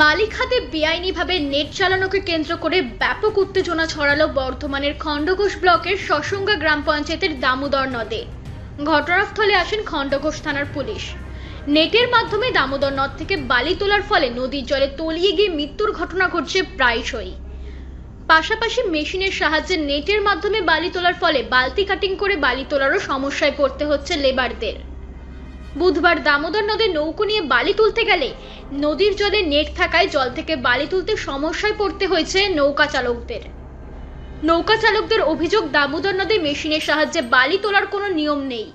বালিখাতে বেআইনিভাবে নেট চালানোকে কেন্দ্র করে ব্যাপক উত্তেজনা ছড়ালো বর্ধমানের খণ্ডঘোষ ব্লকের সসঙ্গা গ্রাম পঞ্চায়েতের দামোদর নদে। ঘটনাস্থলে আসেন খণ্ডঘোষ থানার পুলিশ। নেটের মাধ্যমে দামোদর নদ থেকে বালি তোলার ফলে নদীর জলে তলিয়ে গিয়ে মৃত্যুর ঘটনা ঘটছে প্রায়শই। পাশাপাশি মেশিনের সাহায্যে নেটের মাধ্যমে বালি তোলার ফলে বালতি কাটিং করে বালি তোলারও সমস্যায় পড়তে হচ্ছে লেবারদের। বুধবার দামোদর নদে নৌকো নিয়ে বালি তুলতে গেলে নদীর জলে নেট থাকায় জল থেকে বালি তুলতে সমস্যায় পড়তে হয়েছে নৌকা চালকদের। নৌকা চালকদের অভিযোগ, দামোদর নদে মেশিনের সাহায্যে বালি তোলার কোনো নিয়ম নেই।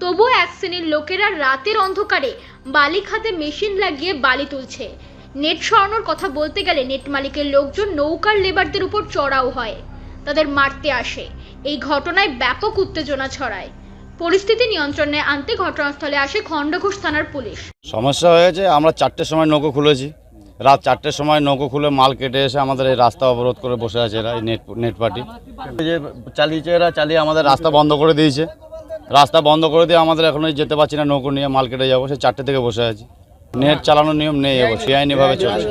তবুও এক শ্রেণির লোকেরা রাতের অন্ধকারে বালি খাতে মেশিন লাগিয়ে বালি তুলছে। নেট সরানোর কথা বলতে গেলে নেট মালিকের লোকজন নৌকার লেবারদের উপর চড়াও হয়। তাদের মারতে আসে। এই ঘটনায় ব্যাপক উত্তেজনা ছড়ায়। পরিস্থিতি নিয়ন্ত্রণে আনতে ঘটনাস্থলে আসে খণ্ডঘোষ থানার পুলিশ। সমস্যা হয়েছে, আমরা চারটের সময় নৌকো খুলেছি। রাত চারটের সময় নৌকো খুলে মাল কেটে এসে আমাদের এই রাস্তা অবরোধ করে বসে আছে এরা, এই নেট নেট পার্টি। যে চালিয়েছে এরা, চালিয়ে আমাদের রাস্তা বন্ধ করে দিয়েছে। রাস্তা বন্ধ করে দিয়ে আমাদের এখন যেতে পারছি না নৌকো নিয়ে, মাল কেটে যাব, সে চারটে থেকে বসে আছি। নেট চালানোর নিয়ম নেই এবার বেআইনিভাবে চলছে।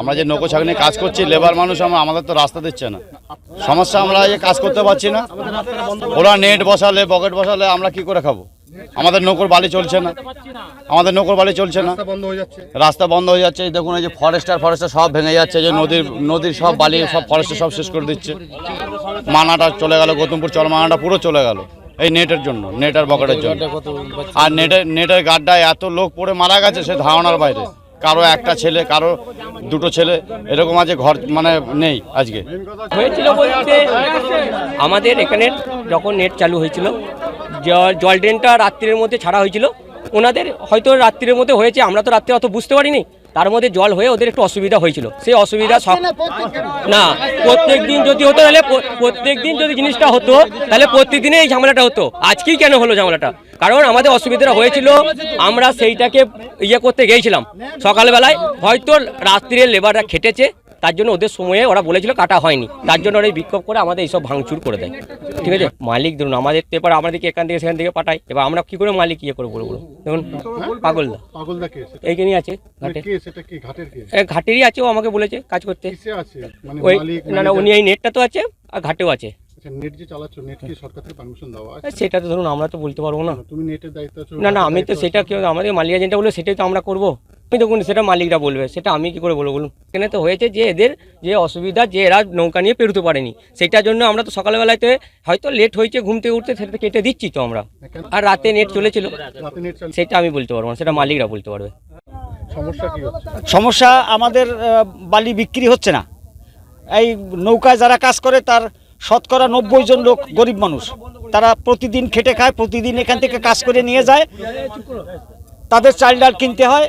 আমরা যে নৌকো ছাগনি কাজ করছি লেবার মানুষ আমরা, আমাদের তো রাস্তা দিচ্ছে না। সমস্যা আমরা যে কাজ করতে পারছি না। ওরা নেট বসালে, পকেট বসালে আমরা কি করে খাব? আমাদের নৌকোর বালি চলছে না। আমাদের নৌকোর বালি চলছে না। রাস্তা বন্ধ হয়ে যাচ্ছে। দেখুন এই যে ফরেস্টার ফরেস্টার সব ভেঙে যাচ্ছে, যে নদীর নদীর সব বালি, সব ফরেস্টার সব শেষ করে দিচ্ছে। মানাটা চলে গেল, গৌতমপুর চর মানাটা পুরো চলে গেল। এই নেটের জন্য নেট আর বকেটের জন্য। আর নেটের নেটের গাড্ডায় এত লোক পড়ে মারা গেছে সে ধারণার বাইরে। কারও একটা ছেলে, কারও দুটো ছেলে, এরকম আছে ঘর মানে নেই আজকে। হয়েছিল বলতে, আমাদের এখানে যখন নেট চালু হয়েছিল জল ড্রেনটা রাত্রির মধ্যে ছাড়া হয়েছিল। ওনাদের হয়তো রাত্রির মধ্যে হয়েছে, আমরা তো রাত্রে অত বুঝতে পারিনি। তার মধ্যে জল হয়ে ওদের একটু অসুবিধা হয়েছিল। সেই অসুবিধা সব না প্রত্যেক দিন যদি হতো তাহলে প্রত্যেক দিন যদি জিনিসটা হতো তাহলে প্রতিদিনে এই ঝামেলাটা হতো। আজকেই কেন হলো ঝামেলাটা? কারণ আমাদের অসুবিধাটা হয়েছিল আমরা সেইটাকে ইয়ে করতে গিয়েছিলাম সকালবেলায় হয়তো রাত্রিরে লেবাররা খেটেছে তার জন্য ওদের সময়ে ওরা বলেছিল কাটা হয়নি। তার জন্য ওরা বিক্ষোভ করে আমাদের এইসব ভাঙচুর করে দেয়। ঠিক আছে? মালিক ধরুন আমাদের পেপার আমাদেরকে এখান থেকে সেখান থেকে পাঠায়। এবার আমরা কি করে মালিক ইয়ে করে বলব দেখুন পাগলদা পাগলদা কে? সেটা এইখানে আছে ঘাটে। কে? এ, ঘাটেরই আছে ও আমাকে বলেছে কাজ করতে। মানে ওই মালিক না না উনি এই নেটটা তো আছে আর ঘাটেও আছে। আচ্ছা সেটা তো ধরুন আমরা তো বলতে পারব না। তুমি নেটের দায়িত্ব না না আমি তো সেটা কেউ আমাদের মালিক এজেন্টটা বলবে সেটাই তো আমরা করব। দেখুন সেটা মালিকরা বলবে সেটা আমি কি করে বলব বলুন? এখানে তো হয়েছে যে এদের যে অসুবিধা যে এরা নৌকা নিয়ে পেরোতে পারেনি সেটার জন্য আমরা তো সকালবেলাতে হয়তো লেট হয়েছে ঘুম থেকে উঠতে সেটা কেটে দিচ্ছি তো আমরা। আর রাতে নেট চলেছিল রাতে নেট চাল সেটা আমি বলতে পারব না সেটা মালিকরা বলতে পারবে। সমস্যা কি হচ্ছে? সমস্যা আমাদের বালি বিক্রি হচ্ছে না। এই নৌকায় যারা কাজ করে তার শতকরা নব্বই জন লোক গরিব মানুষ। তারা প্রতিদিন খেটে খায় প্রতিদিন এখান থেকে কাজ করে নিয়ে যায়। তাদের চাল ডাল কিনতে হয়।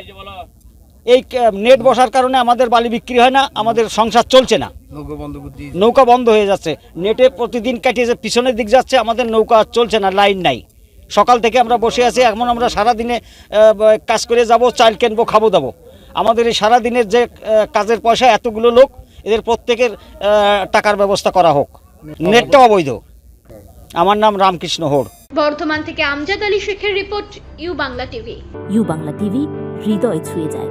এই নেট বসার কারণে আমাদের বালি বিক্রি হয় না আমাদের সংসার চলছে না। নৌকা বন্ধ হয়ে যাচ্ছে। নেটে প্রতিদিন কাটিয়ে যে পিছনের দিক যাচ্ছে আমাদের নৌকা চলছে না লাইন নাই। সকাল থেকে আমরা বসে আছি এখন আমরা সারাদিনে কাজ করে যাব চাল কিনবো খাব দাবো। আমাদের এই সারাদিনের যে কাজের পয়সা এতগুলো লোক এদের প্রত্যেকের টাকার ব্যবস্থা করা হোক। নেটটা অবৈধ। আমার নাম রামকৃষ্ণ হোড়। বর্ধমান থেকে আমজাদ আলী শেখের report U Bangla TV. U Bangla TV হৃদয় ছুঁয়ে যায়।